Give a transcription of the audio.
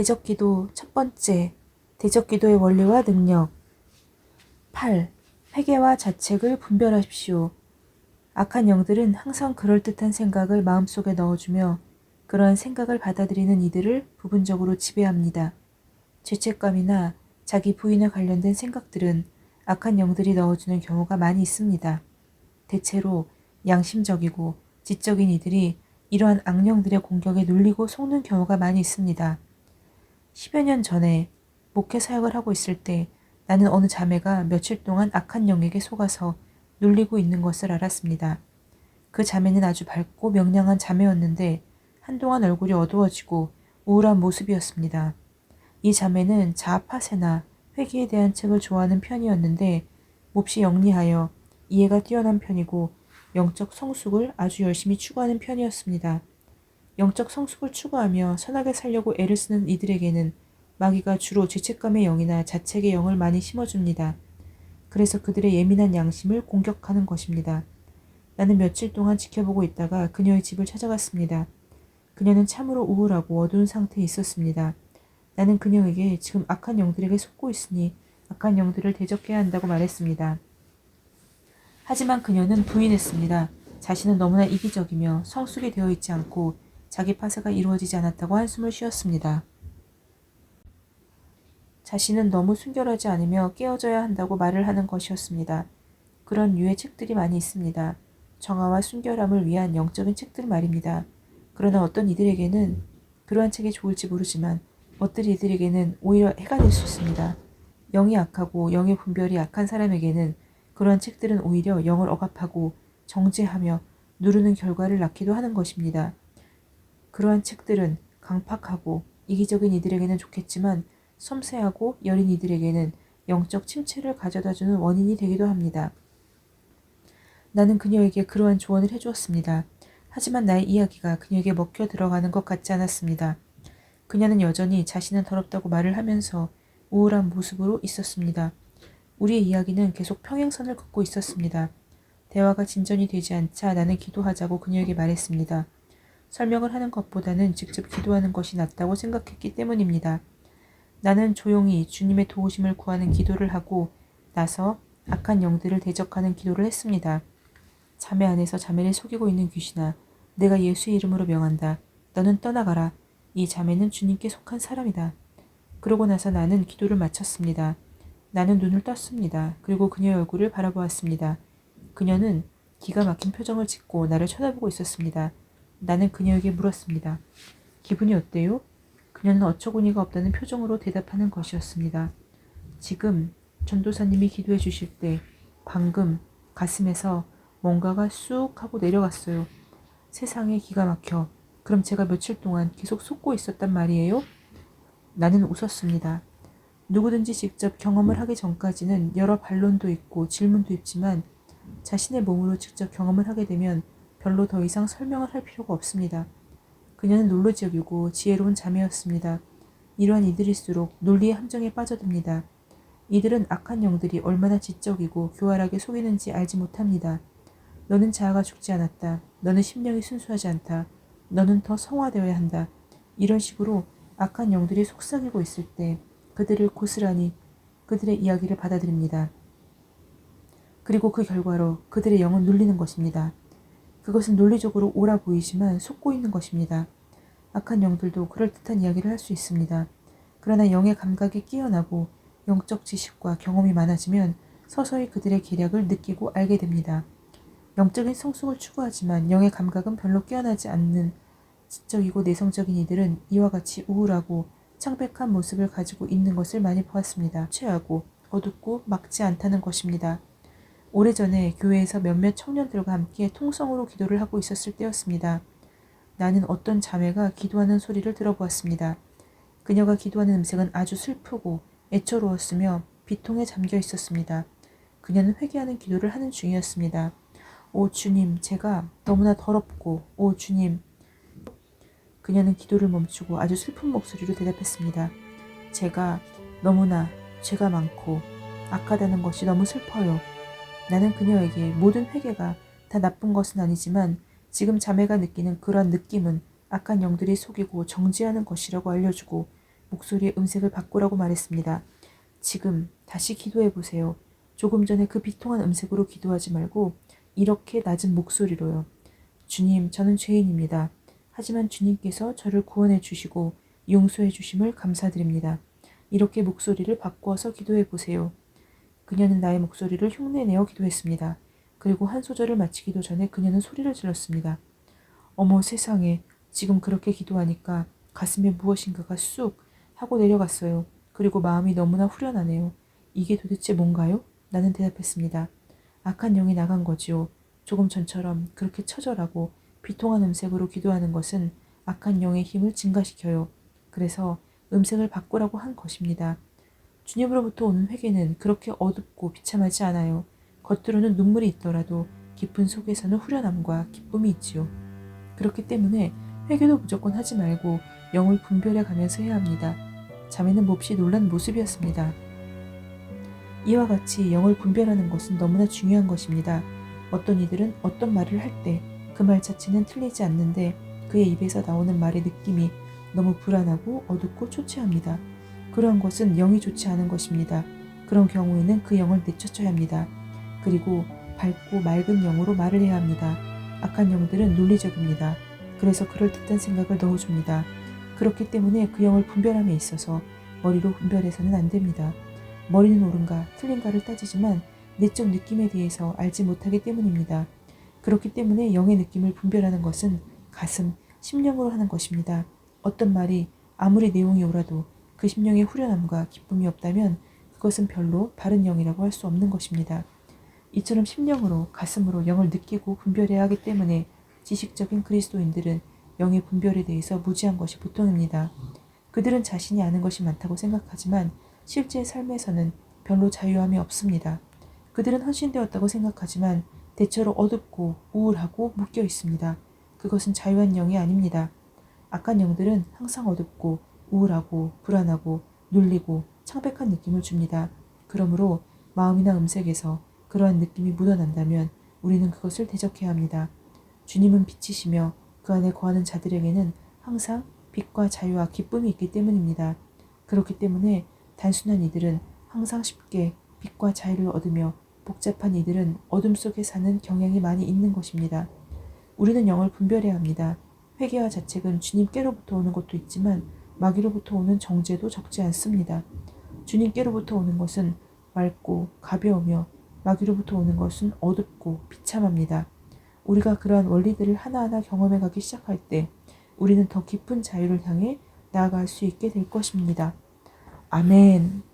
대적기도 첫 번째, 대적기도의 원리와 능력. 8. 회개와 자책을 분별하십시오. 악한 영들은 항상 그럴듯한 생각을 마음속에 넣어주며 그러한 생각을 받아들이는 이들을 부분적으로 지배합니다. 죄책감이나 자기 부인에 관련된 생각들은 악한 영들이 넣어주는 경우가 많이 있습니다. 대체로 양심적이고 지적인 이들이 이러한 악령들의 공격에 눌리고 속는 경우가 많이 있습니다. 10여 년 전에 목회 사역을 하고 있을 때 나는 어느 자매가 며칠 동안 악한 영에게 속아서 눌리고 있는 것을 알았습니다. 그 자매는 아주 밝고 명랑한 자매였는데 한동안 얼굴이 어두워지고 우울한 모습이었습니다. 이 자매는 자아파세나 회계에 대한 책을 좋아하는 편이었는데 몹시 영리하여 이해가 뛰어난 편이고 영적 성숙을 아주 열심히 추구하는 편이었습니다. 영적 성숙을 추구하며 선하게 살려고 애를 쓰는 이들에게는 마귀가 주로 죄책감의 영이나 자책의 영을 많이 심어줍니다. 그래서 그들의 예민한 양심을 공격하는 것입니다. 나는 며칠 동안 지켜보고 있다가 그녀의 집을 찾아갔습니다. 그녀는 참으로 우울하고 어두운 상태에 있었습니다. 나는 그녀에게 지금 악한 영들에게 속고 있으니 악한 영들을 대적해야 한다고 말했습니다. 하지만 그녀는 부인했습니다. 자신은 너무나 이기적이며 성숙이 되어 있지 않고 자기 파쇄가 이루어지지 않았다고 한숨을 쉬었습니다. 자신은 너무 순결하지 않으며 깨어져야 한다고 말을 하는 것이었습니다. 그런 류의 책들이 많이 있습니다. 정화와 순결함을 위한 영적인 책들 말입니다. 그러나 어떤 이들에게는 그러한 책이 좋을지 모르지만 어떤 이들에게는 오히려 해가 될 수 있습니다. 영이 악하고 영의 분별이 약한 사람에게는 그러한 책들은 오히려 영을 억압하고 정죄하며 누르는 결과를 낳기도 하는 것입니다. 그러한 책들은 강팍하고 이기적인 이들에게는 좋겠지만 섬세하고 여린 이들에게는 영적 침체를 가져다주는 원인이 되기도 합니다. 나는 그녀에게 그러한 조언을 해주었습니다. 하지만 나의 이야기가 그녀에게 먹혀 들어가는 것 같지 않았습니다. 그녀는 여전히 자신은 더럽다고 말을 하면서 우울한 모습으로 있었습니다. 우리의 이야기는 계속 평행선을 걷고 있었습니다. 대화가 진전이 되지 않자 나는 기도하자고 그녀에게 말했습니다. 설명을 하는 것보다는 직접 기도하는 것이 낫다고 생각했기 때문입니다. 나는 조용히 주님의 도우심을 구하는 기도를 하고 나서 악한 영들을 대적하는 기도를 했습니다. 자매 안에서 자매를 속이고 있는 귀신아, 내가 예수의 이름으로 명한다. 너는 떠나가라. 이 자매는 주님께 속한 사람이다. 그러고 나서 나는 기도를 마쳤습니다. 나는 눈을 떴습니다. 그리고 그녀의 얼굴을 바라보았습니다. 그녀는 기가 막힌 표정을 짓고 나를 쳐다보고 있었습니다. 나는 그녀에게 물었습니다. 기분이 어때요? 그녀는 어처구니가 없다는 표정으로 대답하는 것이었습니다. 지금 전도사님이 기도해 주실 때 방금 가슴에서 뭔가가 쑥 하고 내려갔어요. 세상에 기가 막혀. 그럼 제가 며칠 동안 계속 속고 있었단 말이에요? 나는 웃었습니다. 누구든지 직접 경험을 하기 전까지는 여러 반론도 있고 질문도 있지만 자신의 몸으로 직접 경험을 하게 되면 별로 더 이상 설명을 할 필요가 없습니다. 그녀는 논리적이고 지혜로운 자매였습니다. 이러한 이들일수록 논리의 함정에 빠져듭니다. 이들은 악한 영들이 얼마나 지적이고 교활하게 속이는지 알지 못합니다. 너는 자아가 죽지 않았다. 너는 심령이 순수하지 않다. 너는 더 성화되어야 한다. 이런 식으로 악한 영들이 속삭이고 있을 때 그들을 고스란히 그들의 이야기를 받아들입니다. 그리고 그 결과로 그들의 영은 눌리는 것입니다. 그것은 논리적으로 옳아 보이지만 속고 있는 것입니다. 악한 영들도 그럴듯한 이야기를 할 수 있습니다. 그러나 영의 감각이 뛰어나고 영적 지식과 경험이 많아지면 서서히 그들의 계략을 느끼고 알게 됩니다. 영적인 성숙을 추구하지만 영의 감각은 별로 뛰어나지 않는 지적이고 내성적인 이들은 이와 같이 우울하고 창백한 모습을 가지고 있는 것을 많이 보았습니다. 최하고 어둡고 막지 않다는 것입니다. 오래전에 교회에서 몇몇 청년들과 함께 통성으로 기도를 하고 있었을 때였습니다. 나는 어떤 자매가 기도하는 소리를 들어보았습니다. 그녀가 기도하는 음색은 아주 슬프고 애처로웠으며 비통에 잠겨 있었습니다. 그녀는 회개하는 기도를 하는 중이었습니다. 오 주님, 제가 너무나 더럽고, 오 주님. 그녀는 기도를 멈추고 아주 슬픈 목소리로 대답했습니다. 제가 너무나 죄가 많고 악하다는 것이 너무 슬퍼요. 나는 그녀에게 모든 회개가 다 나쁜 것은 아니지만 지금 자매가 느끼는 그런 느낌은 악한 영들이 속이고 정지하는 것이라고 알려주고 목소리의 음색을 바꾸라고 말했습니다. 지금 다시 기도해 보세요. 조금 전에 그 비통한 음색으로 기도하지 말고 이렇게 낮은 목소리로요. 주님, 저는 죄인입니다. 하지만 주님께서 저를 구원해 주시고 용서해 주심을 감사드립니다. 이렇게 목소리를 바꾸어서 기도해 보세요. 그녀는 나의 목소리를 흉내내어 기도했습니다. 그리고 한 소절을 마치기도 전에 그녀는 소리를 질렀습니다. 어머 세상에, 지금 그렇게 기도하니까 가슴에 무엇인가가 쑥 하고 내려갔어요. 그리고 마음이 너무나 후련하네요. 이게 도대체 뭔가요? 나는 대답했습니다. 악한 영이 나간 거지요. 조금 전처럼 그렇게 처절하고 비통한 음색으로 기도하는 것은 악한 영의 힘을 증가시켜요. 그래서 음색을 바꾸라고 한 것입니다. 주님으로부터 오는 회개는 그렇게 어둡고 비참하지 않아요. 겉으로는 눈물이 있더라도 깊은 속에서는 후련함과 기쁨이 있지요. 그렇기 때문에 회개도 무조건 하지 말고 영을 분별해 가면서 해야 합니다. 자매는 몹시 놀란 모습이었습니다. 이와 같이 영을 분별하는 것은 너무나 중요한 것입니다. 어떤 이들은 어떤 말을 할 때 그 말 자체는 틀리지 않는데 그의 입에서 나오는 말의 느낌이 너무 불안하고 어둡고 초췌합니다. 그러한 것은 영이 좋지 않은 것입니다. 그런 경우에는 그 영을 내쫓아야 합니다. 그리고 밝고 맑은 영으로 말을 해야 합니다. 악한 영들은 논리적입니다. 그래서 그럴듯한 생각을 넣어줍니다. 그렇기 때문에 그 영을 분별함에 있어서 머리로 분별해서는 안 됩니다. 머리는 옳은가 틀린가를 따지지만 내적 느낌에 대해서 알지 못하기 때문입니다. 그렇기 때문에 영의 느낌을 분별하는 것은 가슴, 심령으로 하는 것입니다. 어떤 말이 아무리 내용이 옳아도 그 심령의 후련함과 기쁨이 없다면 그것은 별로 바른 영이라고 할 수 없는 것입니다. 이처럼 심령으로 가슴으로 영을 느끼고 분별해야 하기 때문에 지식적인 그리스도인들은 영의 분별에 대해서 무지한 것이 보통입니다. 그들은 자신이 아는 것이 많다고 생각하지만 실제 삶에서는 별로 자유함이 없습니다. 그들은 헌신되었다고 생각하지만 대체로 어둡고 우울하고 묶여 있습니다. 그것은 자유한 영이 아닙니다. 악한 영들은 항상 어둡고 우울하고 불안하고 눌리고 창백한 느낌을 줍니다. 그러므로 마음이나 음색에서 그러한 느낌이 묻어난다면 우리는 그것을 대적해야 합니다. 주님은 빛이시며 그 안에 거하는 자들에게는 항상 빛과 자유와 기쁨이 있기 때문입니다. 그렇기 때문에 단순한 이들은 항상 쉽게 빛과 자유를 얻으며 복잡한 이들은 어둠 속에 사는 경향이 많이 있는 것입니다. 우리는 영을 분별해야 합니다. 회개와 자책은 주님께로부터 오는 것도 있지만 마귀로부터 오는 정죄도 적지 않습니다. 주님께로부터 오는 것은 맑고 가벼우며 마귀로부터 오는 것은 어둡고 비참합니다. 우리가 그러한 원리들을 하나하나 경험해 가기 시작할 때 우리는 더 깊은 자유를 향해 나아갈 수 있게 될 것입니다. 아멘.